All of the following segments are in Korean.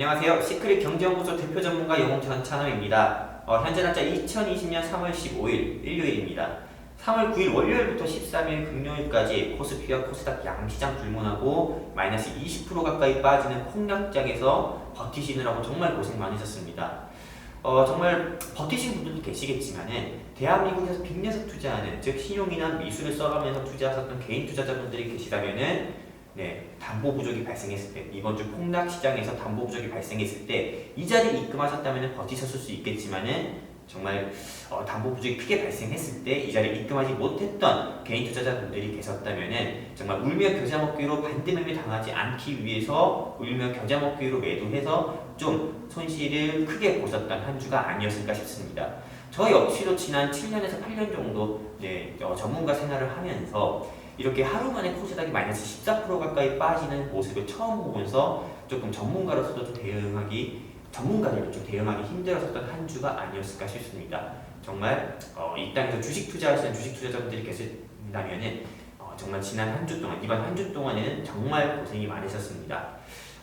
안녕하세요. 시크릿 경제연구소 대표 전문가 영웅천 찬호입니다. 어, 현재 날짜 2020년 3월 15일 일요일입니다. 3월 9일 월요일부터 13일 금요일까지 코스피와 코스닥 양시장 불문하고 마이너스 20% 가까이 빠지는 폭락장에서 버티시느라고 정말 고생 많으셨습니다. 어, 정말 버티신 분들도 계시겠지만은 대한민국에서 빅내서 투자하는 즉 신용이나 미술을 써가면서 투자하셨던 개인 투자자분들이 계시다면은 네, 담보 부족이 발생했을 때 이번 주 폭락 시장에서 담보 부족이 발생했을 때 이 자리 입금하셨다면 버티셨을 수 있겠지만은 정말 어, 담보 부족이 크게 발생했을 때 이 자리에 입금하지 못했던 개인 투자자분들이 계셨다면은 정말 울며 겨자 먹기로 반대매매 당하지 않기 위해서 울며 겨자 먹기로 매도해서 좀 손실을 크게 보셨던 한 주가 아니었을까 싶습니다. 저 역시도 지난 7년에서 8년 정도 네, 어, 전문가 생활을 하면서 이렇게 하루 만에 코스닥이 마이너스 14% 가까이 빠지는 모습을 처음 보면서 조금 전문가로서도 좀 대응하기 전문가들도 좀 대응하기 힘들었었던 한 주가 아니었을까 싶습니다. 정말 어, 이 땅에서 주식 투자하시는 주식 투자자분들이 계신다면은 어, 정말 지난 한 주 동안 이번 한 주 동안에는 정말 고생이 많으셨습니다.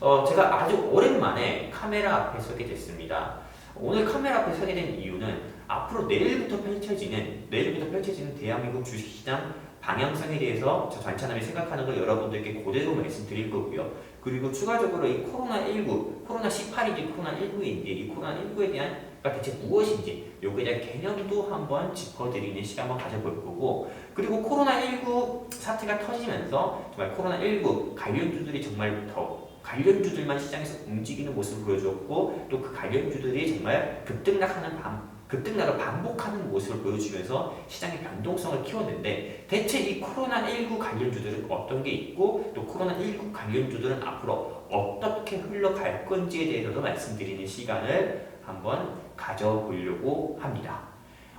어, 제가 아주 오랜만에 카메라 앞에 서게 됐습니다. 오늘 카메라 앞에 서게 된 이유는 앞으로 내일부터 펼쳐지는 내일부터 펼쳐지는 대한민국 주식시장 방향성에 대해서 저 전차남이 생각하는 걸 여러분들께 그대로 말씀드릴 거고요. 그리고 추가적으로 이 코로나19, 코로나18이지 코로나19인데 이 코로나19에 대한 대체 무엇인지 요거에 대한 개념도 한번 짚어드리는 시간 한번 가져볼 거고 그리고 코로나19 사태가 터지면서 정말 코로나19 관련주들이 정말 더 관련주들만 시장에서 움직이는 모습을 보여주었고 또 그 관련주들이 정말 급등락하는 반, 급등락을 반복하는 모습을 보여주면서 시장의 변동성을 키웠는데 대체 이 코로나19 관련주들은 어떤 게 있고 또 코로나19 관련주들은 앞으로 어떻게 흘러갈 건지에 대해서도 말씀드리는 시간을 한번 가져보려고 합니다.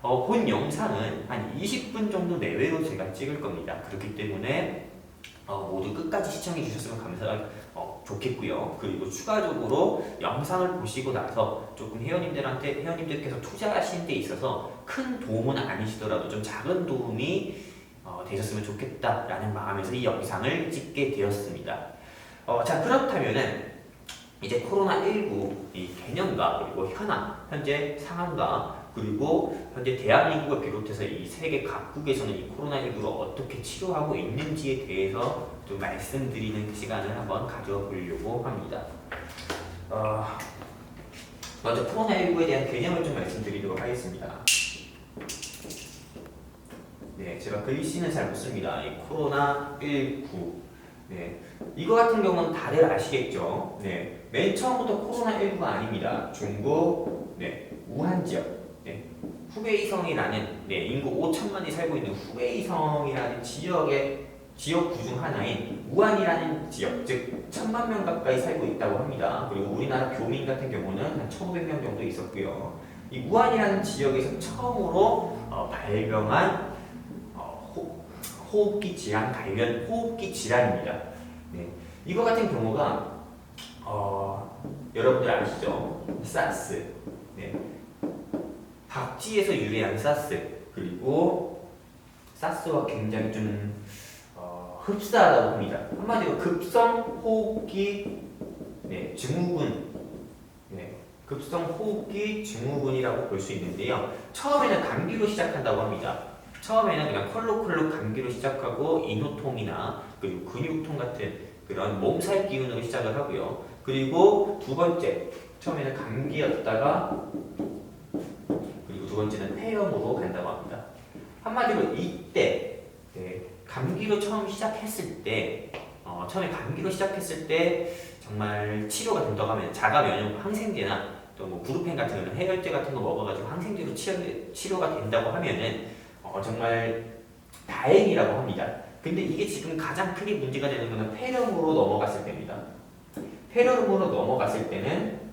어, 본 영상은 한 20분 정도 내외로 제가 찍을 겁니다. 그렇기 때문에 어, 모두 끝까지 시청해 주셨으면 감사 어, 좋겠고요. 그리고 추가적으로 영상을 보시고 나서 조금 회원님들한테 회원님들께서 투자하시는 데 있어서 큰 도움은 아니시더라도 좀 작은 도움이 어, 되셨으면 좋겠다라는 마음에서 이 영상을 찍게 되었습니다. 어, 자 그렇다면은 이제 코로나 19 이 개념과 그리고 현황, 현재 상황과 그리고 현재 대한민국을 비롯해서 이 세계 각국에서는 이 코로나19를 어떻게 치료하고 있는지에 대해서 좀 말씀드리는 시간을 한번 가져보려고 합니다. 어, 먼저 코로나19에 대한 개념을 좀 말씀드리도록 하겠습니다. 네, 제가 글씨는 잘 못 씁니다. 이 코로나19. 네, 이거 같은 경우는 다들 아시겠죠? 네, 맨 처음부터 코로나19가 아닙니다. 중국, 네, 우한 지역, 네, 후베이성이라는 네, 인구 5천만이 살고 있는 후베이성이라는 지역의 지역구 중 하나인 우한이라는 지역, 즉 천만 명 가까이 살고 있다고 합니다. 그리고 우리나라 교민 같은 경우는 한 1,500명 정도 있었고요. 이 우한이라는 지역에서 처음으로 어, 발병한 어, 호, 호흡기 질환 관련 호흡기 질환입니다. 네, 이거 같은 경우가 어, 여러분들 아시죠? 사스. 네. 박쥐에서 유래한 사스 그리고 사스와 굉장히 좀 어, 흡사하다고 합니다. 한마디로 급성 호흡기 네, 증후군 네, 급성 호흡기 증후군이라고 볼 수 있는데요. 처음에는 감기로 시작한다고 합니다. 처음에는 그냥 컬록컬록 감기로 시작하고 인후통이나 그리고 근육통 같은 그런 몸살 기운으로 시작을 하고요. 그리고 두 번째 처음에는 감기였다가 번째는 폐렴으로 간다고 합니다. 한마디로 이때 네, 감기로 처음 시작했을 때 어, 처음에 감기로 시작했을 때 정말 치료가 된다고 하면 자가 면역 항생제나 또 뭐 구루펜 같은 거는 해열제 같은 거 먹어가지고 항생제로 치료, 치료 가 된다고 하면은 어, 정말 다행이라고 합니다. 근데 이게 지금 가장 크게 문제가 되는 거는 폐렴으로 넘어갔을 때입니다. 폐렴으로 넘어갔을 때는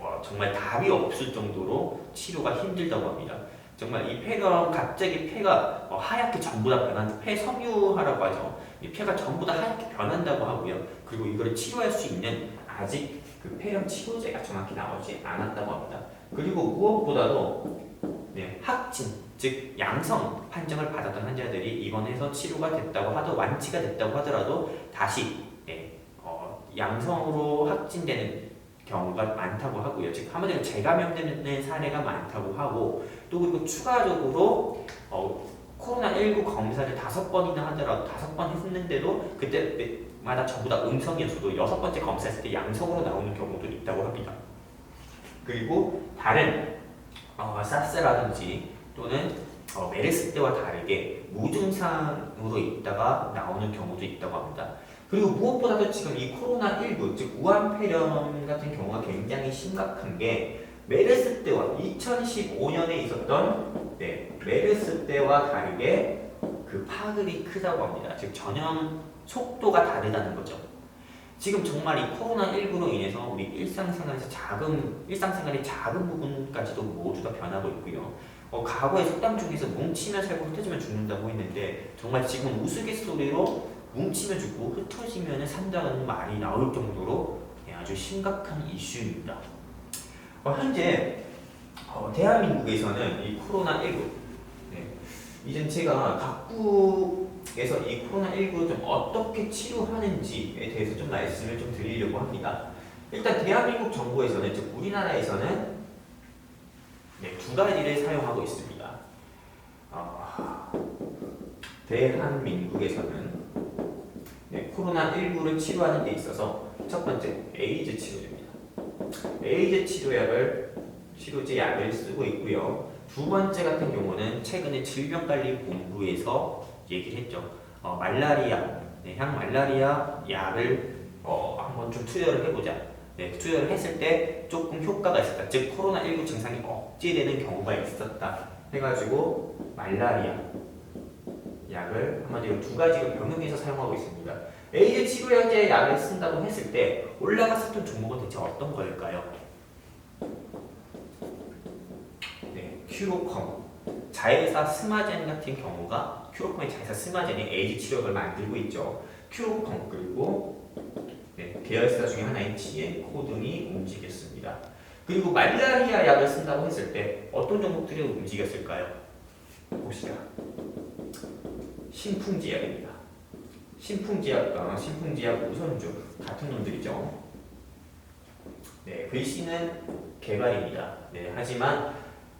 와, 정말 답이 없을 정도로 치료가 힘들다고 합니다. 정말 이 폐가 갑자기 폐가 어, 하얗게 전부 다 변한 폐 섬유화라고 하죠. 이 폐가 전부 다 하얗게 변한다고 하고요. 그리고 이거를 치료할 수 있는 아직 그 폐렴 치료제가 정확히 나오지 않았다고 합니다. 그리고 무엇보다도 네, 확진 즉 양성 판정을 받았던 환자들이 입원해서 치료가 됐다고 하더 완치가 됐다고 하더라도 다시 네, 어, 양성으로 확진되는 경우가 많다고 하고요. 즉 한마디로 재감염되는 사례가 많다고 하고 또 그리고 추가적으로 어, 코로나19 검사를 다섯 번이나 하더라도 다섯 번 했는데도 그때마다 전부 다 음성이었어도 여섯 번째 검사했을 때 양성으로 나오는 경우도 있다고 합니다. 그리고 다른 어, 사스라든지 또는 어, 메르스 때와 다르게 무증상으로 있다가 나오는 경우도 있다고 합니다. 그리고 무엇보다도 지금 이 코로나19, 즉 우한폐렴 같은 경우가 굉장히 심각한 게 메르스 때와 2015년에 있었던 네, 메르스 때와 다르게 그 파급이 크다고 합니다. 즉 전염 속도가 다르다는 거죠. 지금 정말 이 코로나19로 인해서 우리 일상생활에서 작은 일상생활의 작은 부분까지도 모두 다 변하고 있고요. 어, 과거의 속담 중에서 뭉치면 살고 흩어지면 죽는다고 했는데 정말 지금 우스갯소리로 뭉치면 죽고 흩어지면 산다는 말이 나올 정도로 네, 아주 심각한 이슈입니다. 어, 현재 어, 대한민국에서는 이 코로나19 네, 이젠 제가 각국에서 이 코로나19를 좀 어떻게 치료하는지에 대해서 좀 말씀을 좀 드리려고 합니다. 일단 대한민국 정부에서는 즉 우리나라에서는 네, 두 가지를 사용하고 있습니다. 어, 대한민국에서는 네, 코로나 19를 치료하는 데 있어서 첫 번째 에이즈 치료제입니다. 에이즈 치료약을 치료제 약을 쓰고 있고요. 두 번째 같은 경우는 최근에 질병관리본부에서 얘기를 했죠. 어, 말라리아, 네, 향 말라리아 약을 어, 한번 좀 투여를 해보자. 네, 투여를 했을 때 조금 효과가 있었다. 즉 코로나19 증상이 억제되는 경우가 있었다. 해가지고 말라리아 약을 한마디로 두 가지로 병용해서 사용하고 있습니다. 에이즈 치료제 약을 쓴다고 했을 때 올라갔었던 종목은 대체 어떤 걸까요? 네, 큐로컴. 자회사 스마젠 같은 경우가 큐로컴의 자회사 스마젠이 에이즈 치료약을 만들고 있죠. 큐로컴 그리고 네, 계열사 중에 하나인 TN코 등이 움직였습니다. 그리고 말라리아 약을 쓴다고 했을 때 어떤 종목들이 움직였을까요? 봅시다. 신풍지 약입니다. 신풍지약과 신풍지약 우선주 같은 놈들이죠. 네, 글씨는 개발입니다. 네, 하지만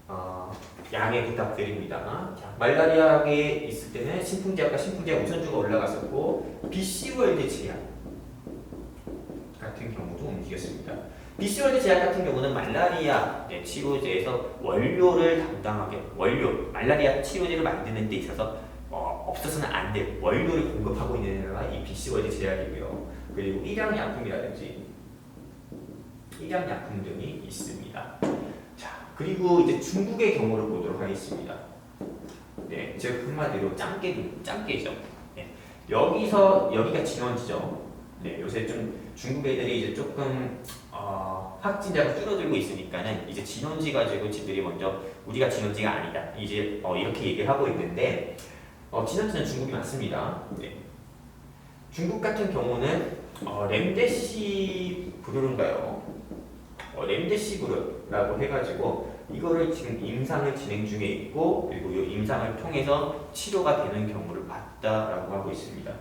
어, 양해 부탁드립니다. 자, 말라리아에 있을 때는 신풍지약과 신풍지약 우선주가 올라갔었고 BC월드 제약 같은 경우도 움직였습니다. BC월드 제약 같은 경우는 말라리아 네, 치료제에서 원료를 담당하게 원료 말라리아 치료제를 만드는 데 있어서 어, 없어서는 안 될 원료를 공급하고 있는 데가 이 BC월드 제약이고요. 그리고 일양 약품이라든지 일양 약품 등이 있습니다. 자 그리고 이제 중국의 경우를 보도록 하겠습니다. 네, 즉 한마디로 짱깨 짱깨죠. 네, 여기서 여기가 진원지죠. 네, 요새 좀 중국 애들이 이제 조금 어, 확진자가 줄어들고 있으니까는 이제 진원지 가지고 지들이 먼저 우리가 진원지가 아니다. 이제 어, 이렇게 얘기를 하고 있는데 어, 진원지는 중국이 맞습니다. 네. 중국 같은 경우는 어, 렘데시브르인가요? 어, 렘데시브르라고 해가지고 이거를 지금 임상을 진행 중에 있고 그리고 이 임상을 통해서 치료가 되는 경우를 봤다라고 하고 있습니다.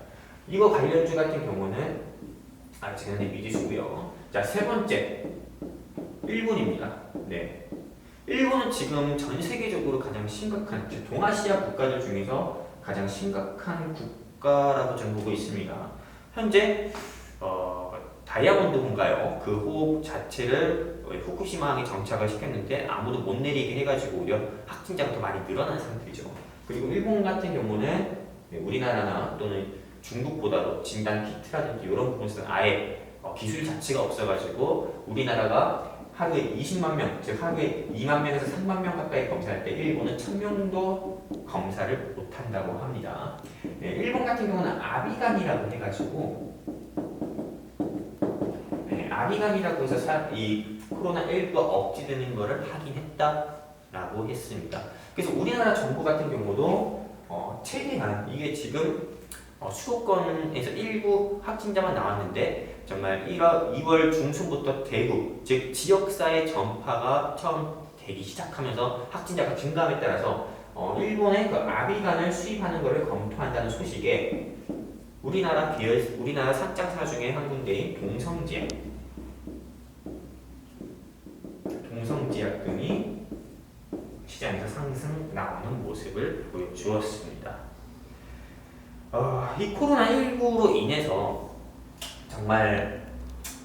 이거 관련주 같은 경우는 아 지난해 믿으시고요. 자세 번째 일본입니다. 네. 일본은 지금 전 세계적으로 가장 심각한 즉 동아시아 국가들 중에서 가장 심각한 국가라고 저는 보고 있습니다. 현재 어, 다이아몬드인가요? 그 호흡 자체를 후쿠시마항에 정착을 시켰는데 아무도 못 내리게 해가지고 오히려 확진자가 더 많이 늘어난 상태죠. 그리고 일본 같은 경우는 네, 우리나라나 또는 중국보다도 진단 키트라든지 이런 부분에서는 아예 어, 기술 자체가 없어가지고 우리나라가 하루에 20만 명, 즉 하루에 2만 명에서 3만 명 가까이 검사할 때 일본은 1000명도 검사를 못한다고 합니다. 네, 일본 같은 경우는 아비간이라고 해가지고 네, 아비간이라고 해서 사, 이 코로나19가 억제되는 것을 확인했다라고 했습니다. 그래서 우리나라 정부 같은 경우도 어, 최대한 이게 지금 어, 수도권에서 일부 확진자만 나왔는데 정말 1월, 2월 중순부터 대구 즉 지역사회 전파가 처음 되기 시작하면서 확진자가 증가함에 따라서 어, 일본의 그 아비간을 수입하는 것을 검토한다는 소식에 우리나라 계열 우리나라 산장사 중에 한 군데인 동성지역 제약 등이 시장에서 상승 나오는 모습을 보여주었습니다. 어, 이 코로나19로 인해서 정말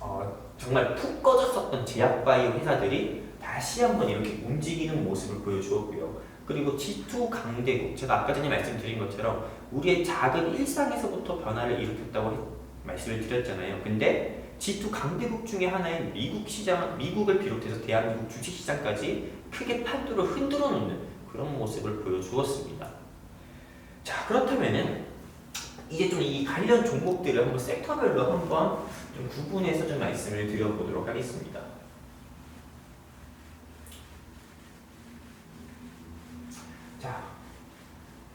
어, 정말 푹 꺼졌었던 제약바이오 회사들이 다시 한번 이렇게 움직이는 모습을 보여주었고요. 그리고 G2 강대국 제가 아까 전에 말씀드린 것처럼 우리의 작은 일상에서부터 변화를 일으켰다고 했- 말씀을 드렸잖아요. 근데 G2 강대국 중에 하나인 미국 시장, 미국을 비롯해서 대한민국 주식 시장까지 크게 판도를 흔들어 놓는 그런 모습을 보여주었습니다. 자 그렇다면은 이제 좀 이 관련 종목들을 한번 섹터별로 한번 좀 구분해서 좀 말씀을 드려보도록 하겠습니다. 자,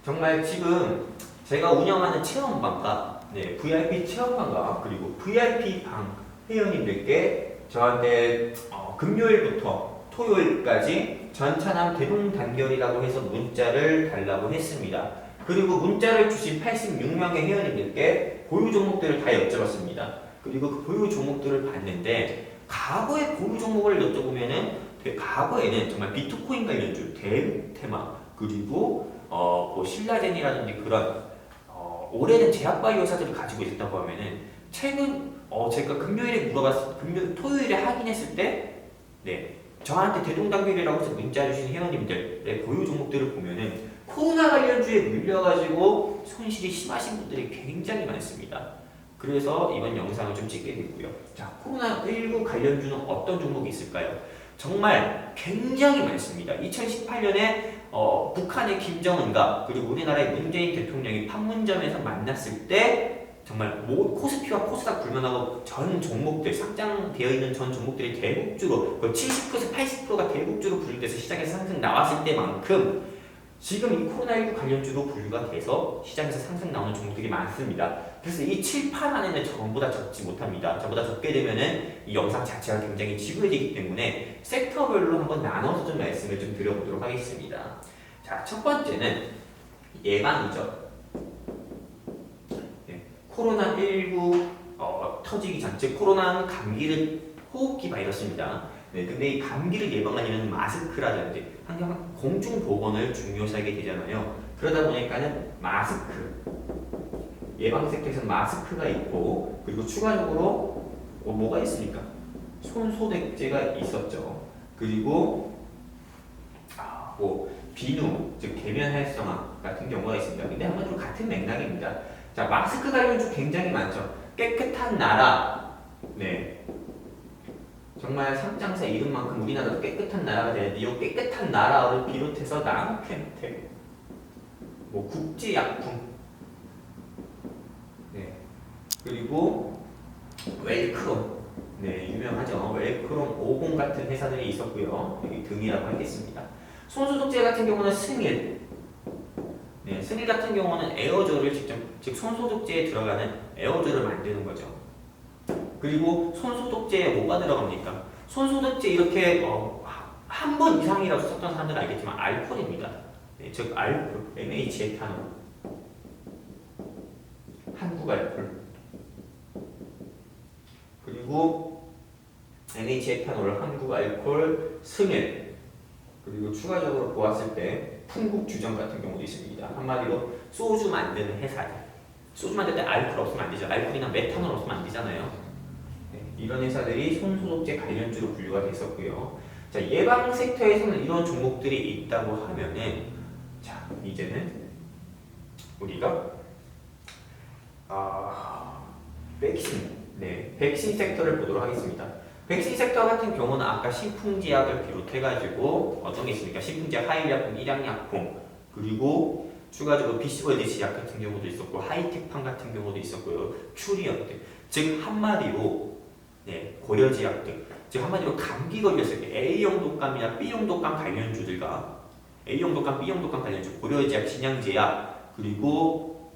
정말 지금 제가 운영하는 체험방과 네, VIP 체험방과 그리고 VIP 방 회원님들께 저한테 어, 금요일부터 토요일까지 전차남 대동 단결이라고 해서 문자를 달라고 했습니다. 그리고 문자를 주신 86명의 회원님들께 보유 종목들을 다 여쭤봤습니다. 그리고 그 보유 종목들을 봤는데 과거의 보유 종목을 여쭤보면은 되- 과거에는 정말 비트코인 관련주, 대테마 그리고 어, 뭐 신라젠이라든지 그런 어, 오래된 제약바이오 회사들을 가지고 있었다고 하면은 최근 어, 제가 금요일에 물어봤 금요 토요일에 확인했을 때 네. 저한테 대동단결이라고 해서 문자 주신 회원님들의 보유 종목들을 보면은 코로나 관련주에 물려가지고 손실이 심하신 분들이 굉장히 많습니다. 그래서 이번 영상을 좀 찍게 됐고요. 자, 코로나19 관련주는 어떤 종목이 있을까요? 정말 굉장히 많습니다. 2018년에 어, 북한의 김정은과 그리고 우리나라의 문재인 대통령이 판문점에서 만났을 때 정말 모 코스피와 코스닥 불문하고 전 종목들 상장되어 있는 전 종목들이 대국주로 거의 70% 80%가 대국주로 분류돼서 시장에서 상승 나왔을 때만큼 지금 이 코로나19 관련주로 분류가 돼서 시장에서 상승 나오는 종목들이 많습니다. 그래서 이 칠판 안에는 전부 다 적지 못합니다. 전부 다 적게 되면은 이 영상 자체가 굉장히 지루해지기 때문에 섹터별로 한번 나눠서 좀 말씀을 좀 드려보도록 하겠습니다. 자, 첫 번째는 예방이죠. 네, 코로나19 어, 터지기 전, 즉 코로나는 감기를 호흡기 바이러스입니다. 네, 근데 이 감기를 예방하려면 마스크라든지 항상 공중 보건을 중요시하게 되잖아요. 그러다 보니까는 마스크 예방 섹터에서 마스크가 있고 그리고 추가적으로 어, 뭐가 있습니까? 손소독제가 있었죠. 그리고 아, 뭐 비누 즉 대면 활성화 같은 경우가 있습니다. 근데 한마디로 같은 맥락입니다. 자 마스크 관련 주 굉장히 많죠. 깨끗한 나라 네 정말 상장사 이름만큼 우리나라도 깨끗한 나라가 되는데 이 깨끗한 나라를 비롯해서 나노캔텍 뭐 국제약품. 네. 그리고 웰크롬. 네 유명하죠. 웰크롬 50 같은 회사들이 있었고요. 등이라고 하겠습니다. 손소독제 같은 경우는 승일. 네 승일 같은 경우는 에어졸을 직접 즉 손소독제에 들어가는 에어졸을 만드는 거죠 그리고 손소독제에 뭐가 들어갑니까? 손소독제 이렇게 어, 한번 이상이라도 썼던 사람들은 알겠지만 알코올입니다. 네, 즉 알코올, NH 에탄올, 한국 알코올, 그리고 NH 에탄올, 한국 알코올, 승일, 그리고 추가적으로 보았을 때 풍국 주정 같은 경우도 있습니다. 한마디로 소주 만드는 회사들. 소주 만들 때 알코올 없으면 안 되죠. 알코올이나 메탄올 없으면 안 되잖아요. 네, 이런 회사들이 손소독제 관련주로 분류가 됐었고요. 자 예방 섹터에서는 이런 종목들이 있다고 하면은 자 이제는 우리가 아 백신 네 백신 섹터를 보도록 하겠습니다. 백신 섹터 같은 경우는 아까 신풍제약을 비롯해가지고 어떤 게 있습니까? 신풍제약, 하일약품, 일양약품 그리고 추가적으로 PC버디 제약 같은 경우도 있었고 하이텍팜 같은 경우도 있었고요. 큐리언들 즉 한마디로 네, 고려제약 등, 즉 한마디로 감기 걸렸을 때 A형 독감이나 B형 독감 관련주들과 A형 독감, B형 독감 관련주, 고려제약, 신양제약, 그리고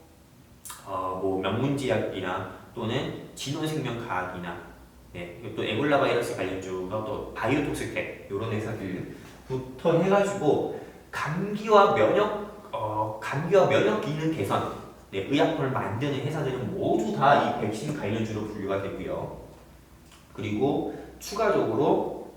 어, 뭐 명문제약이나 또는 진원생명과학이나 네, 또 에볼라 바이러스 관련주가 또 바이오톡스텍 이런 회사들부터 해가지고 감기와 면역 어, 감기와 면역 기능 개선 네, 의약품을 만드는 회사들은 모두 다 이 백신 관련주로 분류가 되고요. 그리고 추가적으로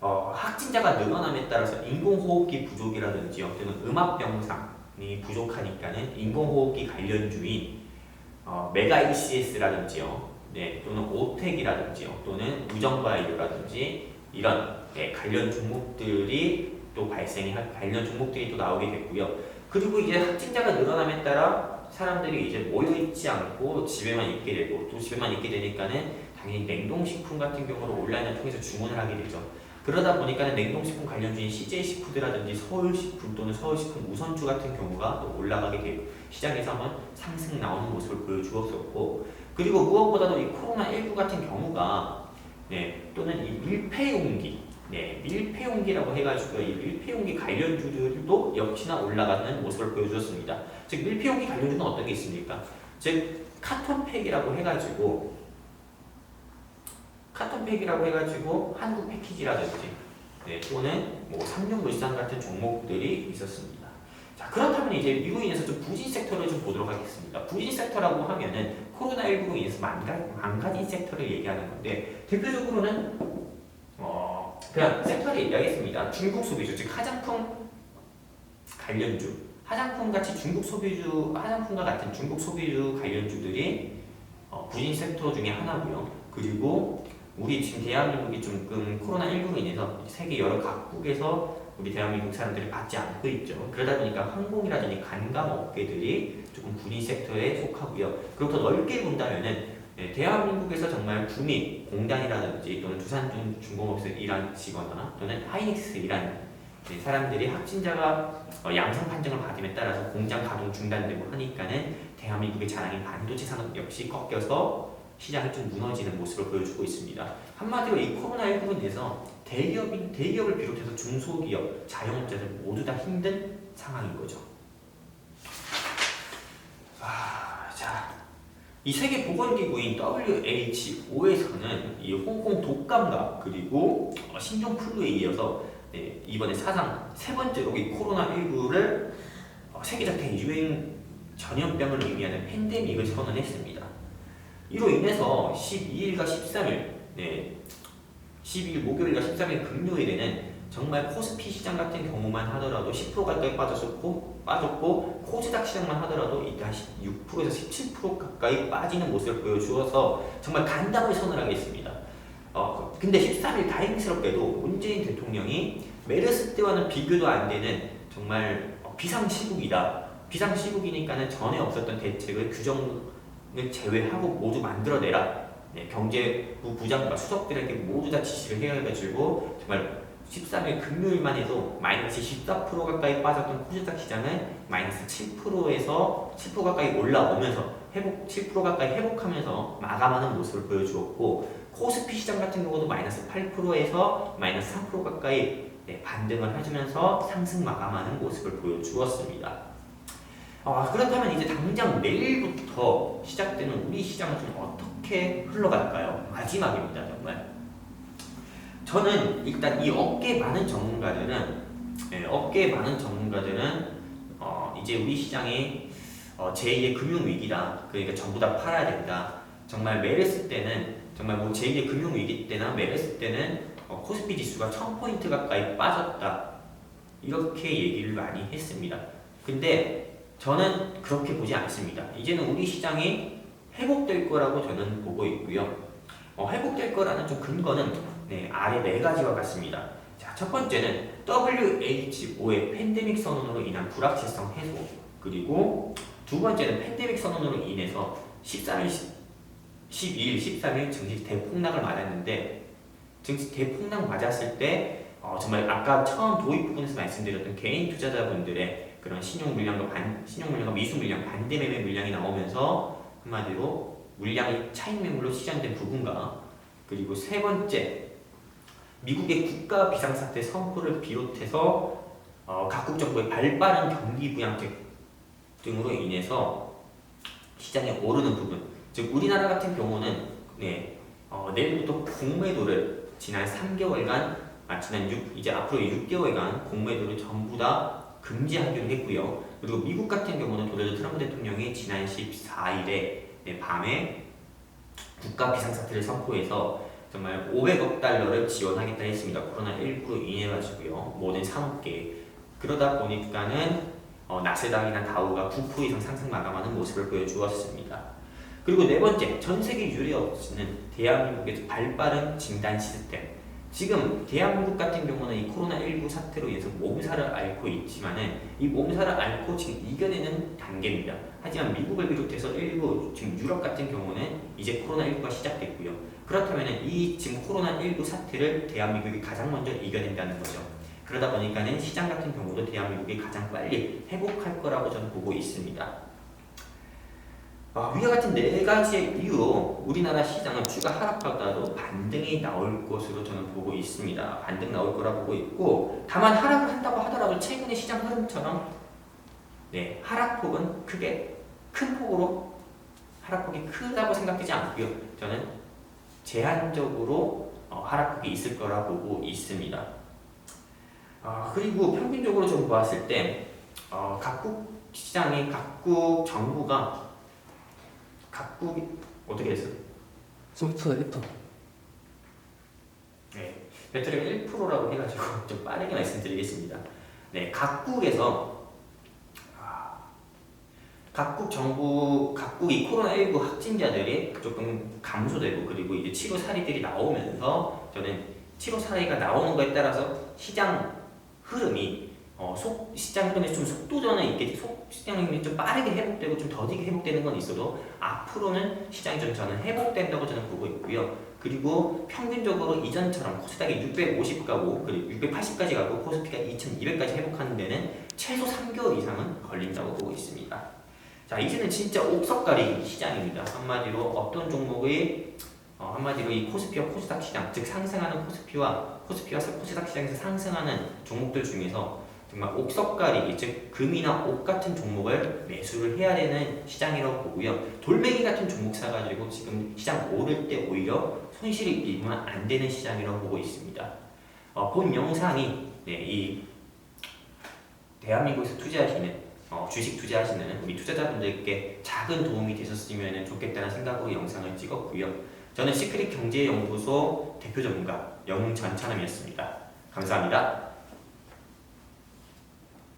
어, 확진자가 늘어남에 따라서 인공호흡기 부족이라든지 또는 음압병상이 부족하니까는 인공호흡기 관련주인 어, 메가 ECS라든지요, 네, 또는 오텍이라든지요, 또는 우정바이오라든지 이런 네, 관련 종목들이 또 발생이 할- 관련 종목들이 또 나오게 됐고요. 그리고 이제 확진자가 늘어남에 따라 사람들이 이제 모여 있지 않고 집에만 있게 되고 또 집에만 있게 되니까는 당연히 냉동식품 같은 경우를 온라인을 통해서 주문을 하게 되죠. 그러다 보니까는 냉동식품 관련주인 CJ식푸드라든지 서울식품 또는 서울식품 우선주 같은 경우가 또 올라가게 되고 시장에서 한번 상승 나오는 모습을 보여주었었고 그리고 무엇보다도 이 코로나19 같은 경우가 네, 또는 이 밀폐용기 네, 밀폐용기라고 해가지고 이 밀폐용기 관련주들도 역시나 올라가는 모습을 보여주었습니다. 즉 밀폐용기 관련주는 어떤 게 있습니까? 즉 카톤팩이라고 해가지고 카톤팩이라고 해가지고 한국 패키지라든지 네, 또는 뭐 삼룡물산 같은 종목들이 있었습니다. 자 그렇다면 이제 미국인에서 좀 부진 섹터를 좀 보도록 하겠습니다. 부진 섹터라고 하면은 코로나19로 인해서 망가, 망가진 섹터를 얘기하는 건데 대표적으로는 어 그냥 섹터를 얘기하겠습니다. 중국 소비주 즉 화장품 관련주 화장품 같이 중국 소비주 화장품과 같은 중국 소비주 관련주들이 어, 부진 섹터 중에 하나고요. 그리고 우리 지금 대한민국이 조금 코로나19로 인해서 세계 여러 각국에서 우리 대한민국 사람들이 받지 않고 있죠. 그러다 보니까 항공이라든지 관광 업계들이 조금 군인 섹터에 속하고요. 그리고 더 넓게 본다면은 네, 대한민국에서 정말 구미 공단이라든지 또는 두산 중공업에서 일하시거나 또는 하이닉스 일하는 네, 사람들이 확진자가 어, 양성 판정을 받음에 따라서 공장 가동 중단되고 하니까는 대한민국의 자랑인 반도체 산업 역시 꺾여서 시장이 좀 무너지는 모습을 보여주고 있습니다. 한마디로 이 코로나19로 인해서 대기업인 대기업을 비롯해서 중소기업, 자영업자들 모두 다 힘든 상황인 거죠. 아, 자, 이 세계 보건기구인 WHO에서는 이 홍콩 독감과 그리고 어, 신종플루에 이어서 네, 이번에 사상 세 번째로 이 코로나19를 어, 세계적 대유행 전염병을 의미하는 팬데믹을 선언했습니다. 이로 인해서 12일과 13일, 네, 12일 목요일과 13일 금요일에는 정말 코스피 시장 같은 경우만 하더라도 10% 가까이 빠졌고 빠졌고 코스닥 시장만 하더라도 이때 한 6%에서 17% 가까이 빠지는 모습을 보여주어서 정말 간담을 선언하겠습니다. 어, 근데 13일 다행스럽게도 문재인 대통령이 메르스 때와는 비교도 안 되는 정말 어, 비상시국이다. 비상시국이니까는 전에 없었던 대책을 규정을 제외하고 모두 만들어내라. 네, 경제부 부장과 수석들에게 모두 다 지시를 해가지고 정말 13일 금요일만 해도 마이너스 14% 가까이 빠졌던 코스닥 시장은 마이너스 7%에서 10% 가까이 올라오면서 회복 7% 가까이 회복하면서 마감하는 모습을 보여주었고 코스피 시장 같은 경우도 마이너스 8%에서 마이너스 3% 가까이 네, 반등을 해주면서 상승 마감하는 모습을 보여주었습니다. 아, 그렇다면 이제 당장 내일부터 시작되는 우리 시장은 좀 어떻게 흘러갈까요? 마지막입니다, 정말. 저는 일단 이 업계 많은 전문가들은 예, 업계 많은 전문가들은 어, 이제 우리 시장이 어, 제2의 금융 위기다. 그러니까 전부 다 팔아야 된다. 정말 메르스 때는 정말 뭐 제2의 금융 위기 때나 메르스 때는 어, 코스피 지수가 1000포인트 가까이 빠졌다. 이렇게 얘기를 많이 했습니다. 근데 저는 그렇게 보지 않습니다. 이제는 우리 시장이 회복될 거라고 저는 보고 있고요. 어, 회복될 거라는 좀 근거는 네, 아래 네 가지와 같습니다. 자, 첫 번째는 WHO의 팬데믹 선언으로 인한 불확실성 해소. 그리고 두 번째는 팬데믹 선언으로 인해서 13일, 12일, 13일 증시 대폭락을 맞았는데 증시 대폭락 맞았을 때 어, 정말 아까 처음 도입 부분에서 말씀드렸던 개인 투자자분들의 그런 신용 물량과 반, 신용 물량과 미수 물량, 반대 매매 물량이 나오면서 한마디로 물량이 차익 매물로 시장된 부분과 그리고 세 번째 미국의 국가 비상사태 선포를 비롯해서 어, 각국 정부의 발빠른 경기 부양책 등으로 인해서 시장에 오르는 부분. 즉 우리나라 같은 경우는 네, 어, 내일부터 공매도를 지난 3개월간 아, 지난 6, 이제 앞으로 6개월간 공매도를 전부 다 금지하기로 했고요. 그리고 미국 같은 경우는 도널드 트럼프 대통령이 지난 14일에 네, 밤에 국가 비상사태를 선포해서 정말 500억 달러를 지원하겠다 했습니다. 코로나19로 인해 가지고요. 모든 산업계에 그러다 보니까는 어, 나스닥이나 다우가 9% 이상 상승 마감하는 모습을 보여주었습니다. 그리고 네 번째, 전 세계 유례 없이는 대한민국의 발빠른 진단 시스템. 지금 대한민국 같은 경우는 이 코로나19 사태로 인해서 몸살을 앓고 있지만은 이 몸살을 앓고 지금 이겨내는 단계입니다. 하지만 미국을 비롯해서 일부 지금 유럽 같은 경우는 이제 코로나19가 시작됐고요. 그렇다면 이 지금 코로나19 사태를 대한민국이 가장 먼저 이겨낸다는 거죠. 그러다 보니까는 시장 같은 경우도 대한민국이 가장 빨리 회복할 거라고 저는 보고 있습니다. 아, 위와 같은 네 가지의 이유로 우리나라 시장은 주가 하락하더라도 반등이 나올 것으로 저는 보고 있습니다. 반등 나올 거라 보고 있고 다만 하락을 한다고 하더라도 최근의 시장 흐름처럼 네, 하락폭은 크게 큰 폭으로 하락폭이 크다고 생각되지 않고요. 저는 제한적으로 어, 하락폭이 있을 거라 보고 있습니다. 아, 그리고 평균적으로 좀 보았을 때 어, 각국 시장의 각국 정부가 각국이 어떻게 됐어? F F 네, 배터리가 1%라고 해가지고 좀 빠르게 말씀드리겠습니다. 네, 각국에서 아, 각국 정부 각국 이 코로나19 확진자들이 조금 감소되고 그리고 이제 치료 사례들이 나오면서 저는 치료 사례가 나오는 거에 따라서 시장 흐름이 어, 속 시장 흐름이 좀 속도전에 있게 속 시장 흐름이 좀 빠르게 회복되고 좀 더디게 회복되는 건 있어도 앞으로는 시장이 좀 저는 회복된다고 저는 보고 있고요. 그리고 평균적으로 이전처럼 코스닥이 650 가고 그리고 680까지 가고 코스피가 2200까지 회복하는 데는 최소 3개월 이상은 걸린다고 보고 있습니다. 자 이제는 진짜 옥석가리 시장입니다. 한마디로 어떤 종목의 어, 한마디로 이 코스피와 코스닥 시장 즉 상승하는 코스피와 코스피와 코스닥 시장에서 상승하는 종목들 중에서 정말 옥석가리 즉 금이나 옥 같은 종목을 매수를 해야 되는 시장이라고 보고요. 돌멩이 같은 종목 사가지고 지금 시장 오를 때 오히려 손실이 입으면 안 되는 시장이라고 보고 있습니다. 어, 본 영상이 네, 이 대한민국에서 투자하시는 어, 주식 투자하시는 우리 투자자분들께 작은 도움이 되셨으면 좋겠다는 생각으로 영상을 찍었고요. 저는 시크릿 경제연구소 대표 전문가 영전찬함이었습니다. 감사합니다.